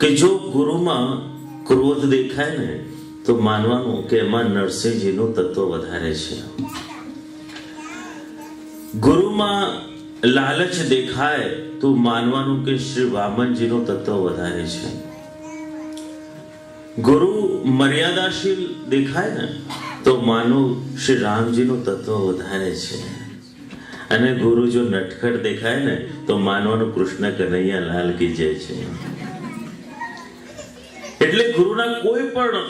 કે જો ગુરુમાં ક્રોધ દેખાય ને, તો માનવાનું કે એમાં નરસિંહજીનું તત્વ વધારે છે. ગુરુમાં લાલચ દેખાય, તો માનવાનું કે શ્રી વામનજીનું તત્વ વધારે છે. ગુરુ મર્યાદાશીલ દેખાય ને, તો માનો શ્રી રામજીનું તત્વ વધારે છે. અને ગુરુ જો નટખટ દેખાય ને, તો માનવાનું કૃષ્ણ કનૈયા લાલ કી જય છે. ગુરુના કોઈ પણ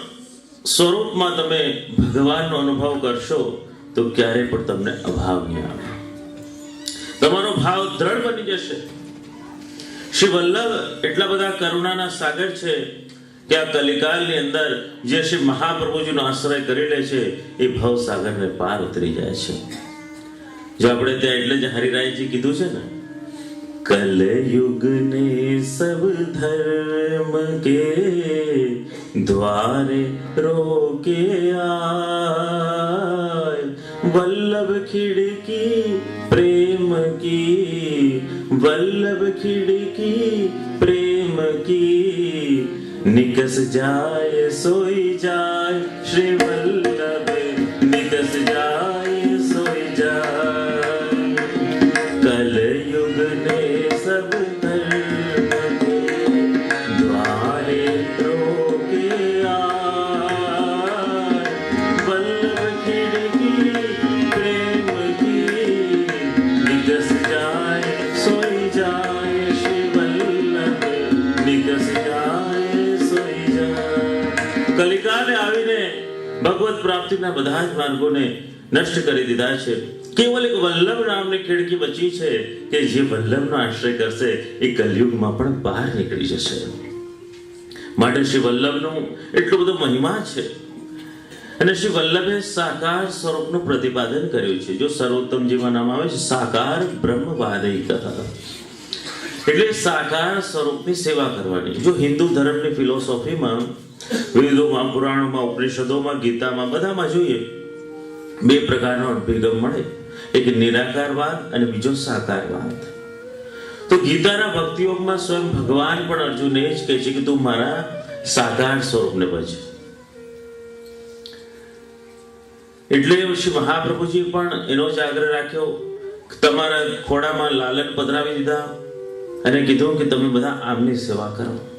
સ્વરૂપમાં તમે ભગવાનનો અનુભવ કરશો, તો ક્યારે પણ તમને અભાવ નહીં આવે. તમારો ભાવ દ્રઢ બની જશે. શ્રી વલ્લભ એટલા બધા કરુણાના સાગર છે કે આ કલિકાલની અંદર જે શ્રી મહાપ્રભુજીનો આશ્રય કરી લે છે, એ ભવ સાગરને પાર ઉતરી જાય છે. જો આપણે ત્યાં એટલે જ હરિરાયજી કીધું છે ને કલયુગ ને સબ ધર્મ કે દ્વારે રોકે આય વલ્લભ ખિડકી પ્રેમ કી વલ્લભ ખિડકી પ્રેમ કી નિકસ જાય સોઈ જાય શ્રી વલ્લભ ભગવત પ્રાપ્તિના બધા જ માર્ગોને નષ્ટ કરી દીધા છે. કેવલ એક વલ્લભ નામની ખેડકી બચી છે કે જે વલ્લભનો આશ્રય કરશે, એ કલયુગમાં પણ બહાર નીકળી જશે. માટે શ્રી વલ્લભનું એટલો બધો મહિમા છે. અને શ્રી વલ્લભે સાકાર સ્વરૂપનું પ્રતિપાદન કર્યું છે. જો સર્વોત્તમ જેવા નામ આવે છે, સાકાર બ્રહ્મવાદિક એટલે સાકાર સ્વરૂપની સેવા કરવાની. જો હિન્દુ ધર્મની ફિલોસોફીમાં વેદોમાં, પુરાણોમાં, ઉપનિષદોમાં, ગીતામાં બધામાં જોઈએ, બે પ્રકારનો અભિગમ મળે. એક નિરાકારવાદ અને બીજો સાકારવાદ. તો ગીતાના ભક્તિયોગમાં સ્વયં ભગવાન પણ અર્જુને જ કહે છે કે તું મારા સાકાર સ્વરૂપને ભજ. એટલે શ્રી મહાપ્રભુજી પણ એનો જ આગ્રહ રાખ્યો તમારા ખોડામાં લાલન પધરાવી દીધા અને કીધું કે તમે બધા આમની સેવા કરો.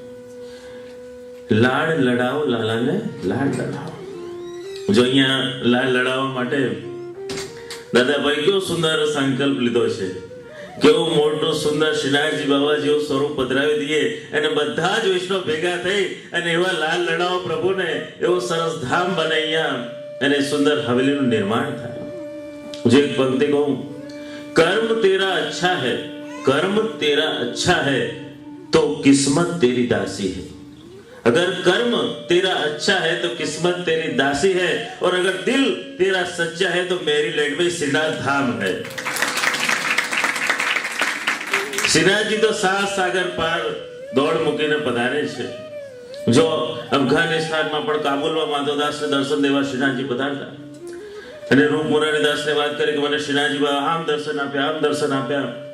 લાડ લડાવો, લાલાને લાડ લડાવો. જો અહીંયા લાડ લડાવવા માટે દાદાભાઈ કેવો સુંદર સંકલ્પ લીધો છે. કેવો મોટો સુંદર શ્રીનાથજી બાબા જેવું સ્વરૂપ પધરાવી દઈએ, અને બધા જ વૈષ્ણવ ભેગા થઈ અને એવા લાલ લડાવો પ્રભુને, એવો સરસ ધામ બને અને સુંદર હવેલીનું નિર્માણ થાય. જે પંક્તિ કહું, કર્મ તેરા અચ્છા હૈ, કર્મ તેરા અચ્છા હૈ, તો કિસ્મત તેરી દાસી હૈ. अगर कर्म तेरा अच्छा है तो किस्मत तेरी दासी है और अगर दिल तेरा सच्चा है तो मेरी लैंड में श्रीनाथ धाम है શ્રીનાથજી તો સાત સાગર પાર દોડ મૂકીને પધારે છે જો અફઘાનિસ્તાનમાં પણ કાબુલમાં માધવદાસને દર્શન દેવા શ્રીનાથજી પધારતા અને રૂપ મુરારી દાસને વાત કરી કે મને શ્રીનાથજી બાબા આમ દર્શન આપ્યા આમ દર્શન આપ્યા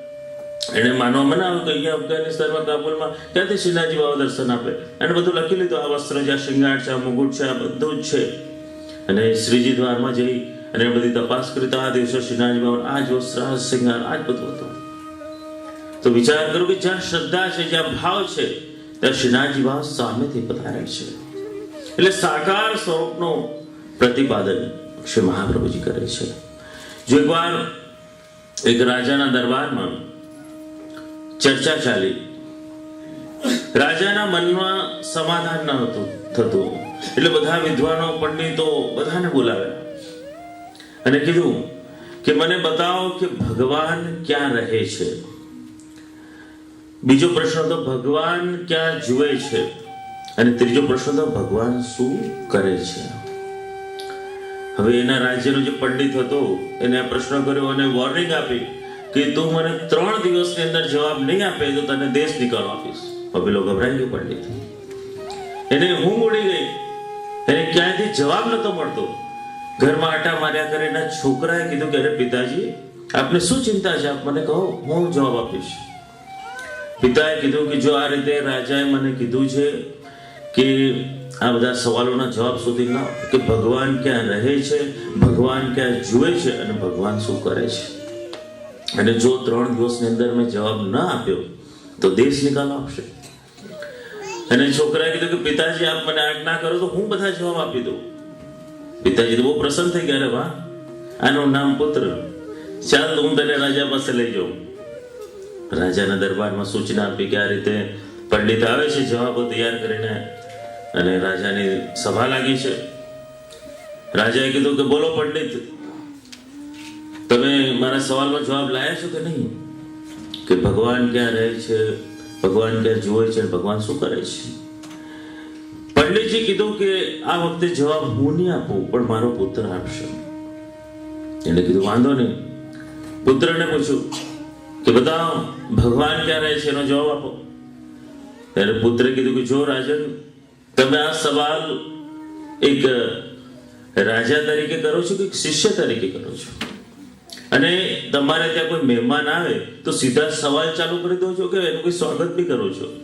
એને માનવા મનાવ્યું કે અહીંયા અફઘાનિસ્તાનમાં કાબુલમાં ત્યાંથી શિલાજી બાબા દર્શન આપે. એને બધું લખી લીધું, આ વસ્ત્ર છે, આ શિંગાર છે, આ મુગુટ છે, આ બધું જ છે. અને શ્રીજી દ્વારમાં જઈ અને બધી તપાસ કરી તો આ દિવસે શ્રીનાથજી બાબા આ જ વસ્ત્ર, આ શિંગાર, આ જ બધું હતું. તો વિચાર કરો કે જ્યાં શ્રદ્ધા છે, જ્યાં ભાવ છે, ત્યાં શ્રીનાથજી બાબા સામેથી પધારે છે. એટલે સાકાર સ્વરૂપનું પ્રતિપાદન શ્રી મહાપ્રભુજી કરે છે. જો એકવાર એક રાજાના દરબારમાં ચર્ચા ચાલી રાજાના મનમાં સમાધાન ન હતું, થતું. એટલે બધા વિદ્વાનો, પંડિતો બધાને બોલાવ્યા. અને કીધું કે મને બતાવો કે ભગવાન ક્યાં રહે છે. બીજો પ્રશ્ન તો ભગવાન ક્યાં જુએ છે? અને ત્રીજો પ્રશ્ન તો ભગવાન શું કરે છે? હવે એના રાજ્યનો જે પંડિત હતો, એને આ પ્રશ્ન કર્યો અને વોર્નિંગ આપી. કે તું મને ત્રણ દિવસની અંદર જવાબ નહીં આપે તો તને દેશ નિકાલ આપીશ. પેલો ગભરાઈ ગયો પંડિત. એને હું ઉડી ગઈ. એને ક્યાંયથી જવાબ નતો મળતો. ઘરમાં આટા માર્યા કરે એના છોકરાએ કીધું કે, અરે પિતાજી, આપને શું ચિંતા છે? આપ મને કહો, હું જવાબ આપીશ. પિતાએ કીધું કે, જો આ રીતે રાજાએ મને કીધું છે કે આ બધા સવાલોના જવાબ શોધી ના કે ભગવાન ક્યાં રહે છે, ભગવાન ક્યાં જુએ છે અને ભગવાન શું કરે છે? અને જો ત્રણ દિવસની અંદર મેં જવાબ ન આપ્યો, તો દેશ નિકાલ આપશે અને છોકરાએ કીધું કે પિતાજી, આપ મને આજ્ઞા કરો તો હું બધા જવાબ આપી દઉં. પિતાજી તો બહુ પ્રસન્ન થઈ ગયા વાહ. આનું નામ પુત્ર. ચાલ, હું તને રાજા પાસે લઈ જાઉં. રાજાના દરબારમાં સૂચના આપી કે આ રીતે પંડિત આવે છે, જવાબો તૈયાર કરીને. અને રાજાની સભા લાગી છે. રાજાએ કીધું કે બોલો પંડિત તમે મારા સવાલનો જવાબ લાયા છો કે નહીં? કે ભગવાન ક્યાં રહે છે? ભગવાન ક્યાં જુએ છે? ભગવાન શું કરે છે? પંડિતજી કીધું કે આ વખતે જવાબ હું નહીં આપું, પણ મારો પુત્ર આપશે. એને કીધું, વાંધો નહીં. પુત્રને પૂછ્યું કે બતાવો, ભગવાન ક્યાં રહે છે? એનો જવાબ આપો. ત્યારે પુત્રે કીધું કે, જો રાજન, તમે આ સવાલ એક રાજા તરીકે કરો છો કે શિષ્ય તરીકે કરો છો? અને તમારે ત્યાં કોઈ મહેમાન આવે, તો સીધા સવાલ ચાલુ કરી દો છો કે એનું કોઈ સ્વાગત બી કરો છો?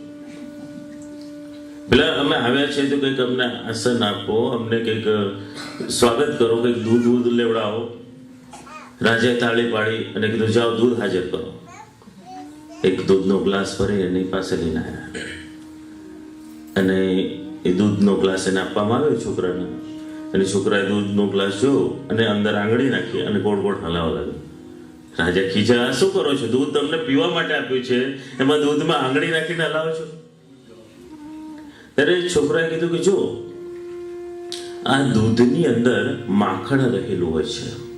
પેલા અમે આવ્યા છે તો કંઈક અમને આસન આપો, અમને કંઈક સ્વાગત કરો, કંઈક દૂધ દૂધ લેવડાવો. રાજે તાળી પાડી અને કીધું, જાઓ, દૂધ હાજર કરો. એક દૂધનો ગ્લાસ ભરી એની પાસે લઈને આવ્યા. અને એ દૂધનો ગ્લાસ એને આપવામાં આવ્યો છોકરાને. અને છોકરાએ દૂધનો ગ્લાસ જોયો અને અંદર આંગળી નાખી અને ગોળ ગોળ હલાવવા લાગ્યો. રાજા ખીજા શું કરો છો? દૂધ તમને પીવા માટે આપ્યું છે. એમાં દૂધમાં આંગળી નાખીને હલાવો છો? ત્યારે છોકરાએ કીધું કે જો, આ દૂધની અંદર માખણ રહેલું હોય છે.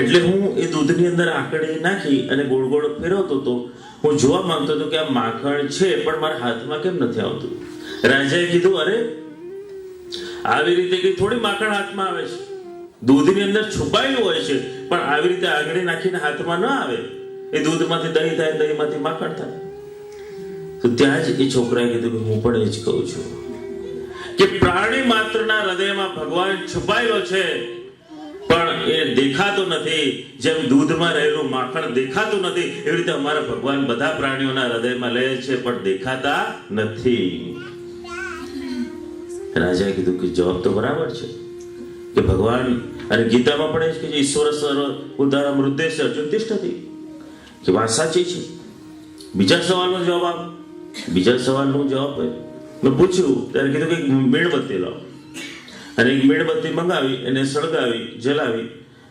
એટલે હું એ દૂધની અંદર આંકડી નાખી અને ગોળ ગોળ ફેરવતો હતો હું જોવા માંગતો હતો કે આ માખણ છે, પણ મારા હાથમાં કેમ નથી આવતું? રાજાએ કીધું, અરે, આવી રીતે કઈ થોડી માખણ હાથમાં આવે છે. દૂધની અંદર છુપાયેલું હોય છે. પણ આવી રીતે આંગળી નાખીને હાથમાં ન આવે, એ દૂધમાંથી દહીં થાય, દહીંમાંથી માખણ થાય. તો ત્યાં જ એ છોકરાએ કીધું કે હું પણ એ જ કહું છું કે પ્રાણી માત્રના હૃદયમાં ભગવાન છુપાયેલો છે, પણ એ દેખાતો નથી. જેમ દૂધમાં રહેલું માખણ દેખાતું નથી, એવી રીતે અમારા ભગવાન બધા પ્રાણીઓના હૃદયમાં લે છે, પણ દેખાતા નથી. રાજાએ કીધું કે જવાબ તો બરાબર છે. કે ભગવાન અને ગીતામાં પણ એ છે, ઈશ્વર સર્વ ઉદ્ધારમ મૃદ્દેશ અર્જુન તિષ્ઠતિ કે વાત સાચી છે. બીજા સવાલનો જવાબ આપ. બીજા સવાલનો જવાબ. મેં પૂછ્યું ત્યારે કીધું કે મીણબત્તી લાવો. અને એક મીણબત્તી મંગાવી એને સળગાવી જલાવી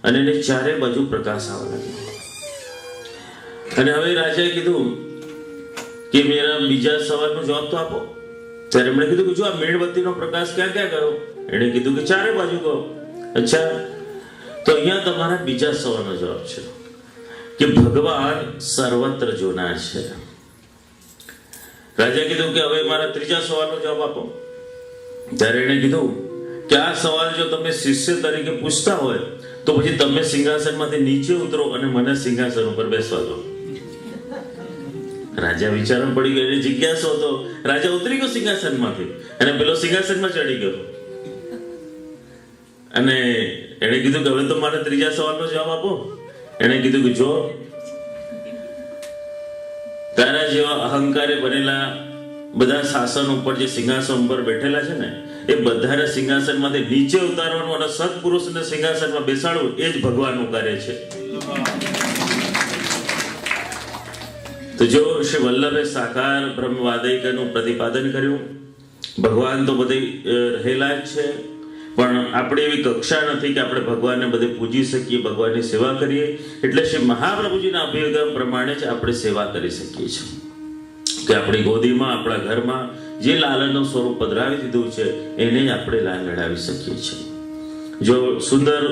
અને એને ચારે બાજુ પ્રકાશ આવવા લાગ્યો. અને હવે રાજાએ કીધું કે મેરા બીજા સવાલનો જવાબ તો આપો. ત્યારે એમણે કીધું કે જો આ મીણબત્તીનો પ્રકાશ ક્યાં ક્યાં ગયો? એણે કીધું કે ચારે બાજુ કહો. અચ્છા, તો અહીંયા તમારા બીજા સવાલનો જવાબ છે કે ભગવાન સર્વત્ર જોનાર છે. રાજા કીધું કે હવે મારા ત્રીજા સવાલનો જવાબ આપો. ત્યારે એણે કીધું કે આ સવાલ જો તમે શિષ્ય તરીકે પૂછતા હોય, તો પછી તમે સિંહાસનમાંથી નીચે ઉતરો અને મને સિંહાસન ઉપર બેસવા દો. રાજા વિચારણ પડી ગયો, એને જિજ્ઞાસો હતો. રાજા ઉતરી ગયો સિંહાસનમાંથી અને પેલો સિંહાસનમાં ચડી ગયો. અને એણે કીધું કે હવે તો મારે ત્રીજા સવાલનો જવાબ આપો. એણે કીધું કે જો, તારા જેવા અહંકારે બનેલા બધા શાસન ઉપર જે સિંહાસન ઉપર બેઠેલા છે ને, એ બધાને સિંહાસનમાંથી નીચે ઉતારવાનું અને સત્પુરુષને સિંહાસનમાં બેસાડવું એ જ ભગવાનનું કાર્ય છે. તો જો શ્રી વલ્લભે સાકાર બ્રહ્મવાદયિકાનું પ્રતિપાદન કર્યું, ભગવાન તો બધે રહેલા જ છે. પણ આપણે એવી કક્ષા નથી કે આપણે ભગવાનને બધે પૂજી શકીએ, ભગવાનની સેવા કરીએ. એટલે શ્રી મહાપ્રભુજીના અભિગમ પ્રમાણે જ આપણે સેવા કરી શકીએ છીએ. કે આપણી ગોદીમાં, આપણા ઘરમાં જે લાલનનું સ્વરૂપ પધરાવી દીધું છે, એને જ આપણે લાલ લડાવી શકીએ છીએ. જો સુંદર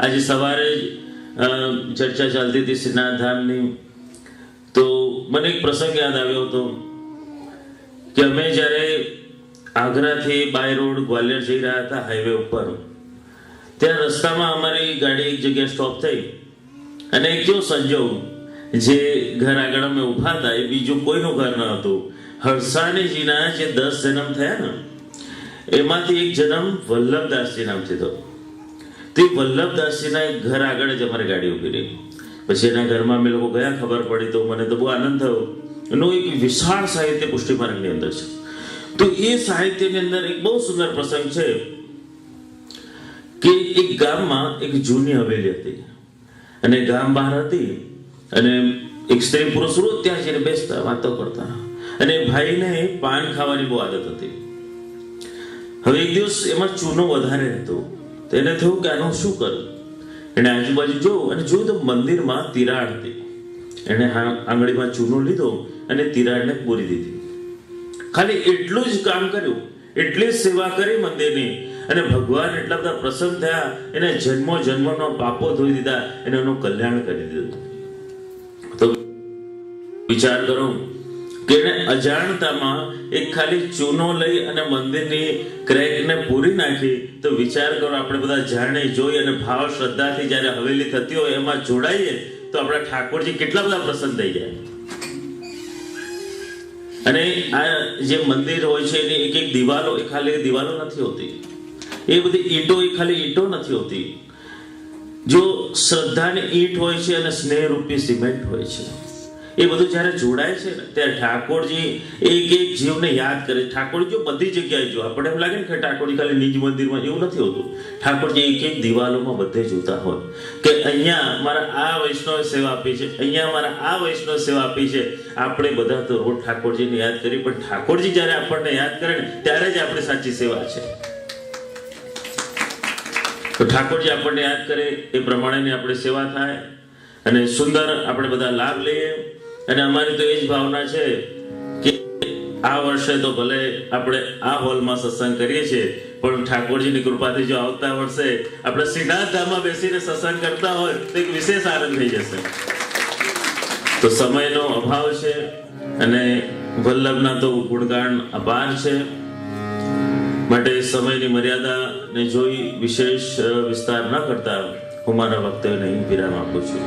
આજે સવારે ચર્ચા ચાલતી હતી શ્રીનાથ ધામની તો મને એક પ્રસંગ યાદ આવ્યો હતો કે અમે જ્યારે આગ્રાથી બાય રોડ ગ્વાલિયર જઈ રહ્યા હતા હાઈવે ઉપર. ત્યાં રસ્તામાં અમારી ગાડી એક જગ્યાએ સ્ટોપ થઈ. અને કેવો સંજોગ, જે ઘર આગળ અમે ઊભા હતા, એ બીજું કોઈનું ઘર ન હતું. હરસાણીજીના જે દસ જન્મ થયા ને, એમાંથી એક જન્મ વલ્લભદાસજી નામથી થયો. તે વલ્લભદાસજીના એક ઘર આગળ જ અમારી ગાડી ઊભી રહી. પછી એના ઘરમાં અમે લોકો ગયા, ખબર પડી તો મને તો બહુ આનંદ થયો. એનો એક વિશાળ સાહિત્ય પુષ્ટિમાર્ગની અંદર છે. તો એ સાહિત્યની અંદર એક બહુ સુંદર પ્રસંગ છે કે એક ગામમાં એક જૂની હવેલી હતી. અને ગામ બહાર હતી અને એક સ્ત્રી પુરુષ રોજ ત્યાં જઈને બેસતા, વાતો કરતા. અને ભાઈને પાન ખાવાની બહુ આદત હતી. હવે એક દિવસ એમાં ચૂનો વધારે હતો. તો એને થયું કે આનું શું કરું? એને આજુબાજુ જોયું અને જોયું તો મંદિરમાં તિરાડ હતી. એને આંગળીમાં ચૂનો લીધો અને તિરાડને પૂરી દીધી. ખાલી એટલું જ કામ કર્યું. એટલી જ સેવા કરી મંદિરની. અને ભગવાન એટલા બધા પ્રસન્ન થયા. એને જન્મો જન્મનો પાપો ધોઈ દીધા. અને એનું કલ્યાણ કરી દીધું. તો વિચાર કરો કે એને અજાણતામાં એક ખાલી ચૂનો લઈ અને મંદિરની ક્રેકને પૂરી નાખી. તો વિચાર કરો આપણે બધા જાણે, જોઈ અને ભાવ શ્રદ્ધાથી જ્યારે હવેલી થતી હોય એમાં જોડાઈએ, તો આપણા ઠાકોરજી કેટલા બધા પ્રસન્ન થઈ જાય. અને આ જે મંદિર હોય છે એની એક એક દિવાલો, એ ખાલી દિવાલો નથી હોતી. એ બધી ઈંટો એ ખાલી ઈંટો નથી હોતી. જો શ્રદ્ધાની ઈંટ હોય છે અને સ્નેહરૂપી સિમેન્ટ હોય છે. એ બધું જ્યારે જોડાય છે ને, ત્યારે ઠાકોરજી એક એક જીવને યાદ કરે, ઠાકોરજી જો બધી જગ્યાએ જો આપણે એમ લાગે ને કે ઠાકોરજી ખાલી નિજ મંદિરમાં એવું નથી હોતું. ઠાકોરજી એક એક દિવાલોમાં બધે જોતા હોય. કે અહીંયા મારા આ વૈષ્ણવ સેવા આપી છે, અહીંયા મારા આ વૈષ્ણવ સેવા આપી છે. આપણે બધા તો રોજ ઠાકોરજીને યાદ કરી પણ ઠાકોરજી જ્યારે આપણને યાદ કરે ને, ત્યારે જ આપણી સાચી સેવા છે. તો ઠાકોરજી આપણને યાદ કરે, એ પ્રમાણેની આપણે સેવા થાય અને સુંદર આપણે બધા લાભ લઈએ. અને અમારી તો એ જ ભાવના છે કે આ વર્ષે તો ભલે આપણે આ હોલમાં સત્સંગ કરીએ છીએ, પણ ઠાકોરજીની કૃપાથી જો આવતા વર્ષે આપણે સિદ્ધાર્થ ધામમાં બેસીને સત્સંગ કરતા હોય, તો એક વિશેષ આનંદ થઈ જશે. તો સમયનો અભાવ છે અને વલ્લભના તો ગુણગાન અપાર છે. માટે સમયની મર્યાદાને જોઈ વિશેષ વિસ્તાર ન કરતા હું મારા વક્તવ્યને અહીં વિરામ આપું છું.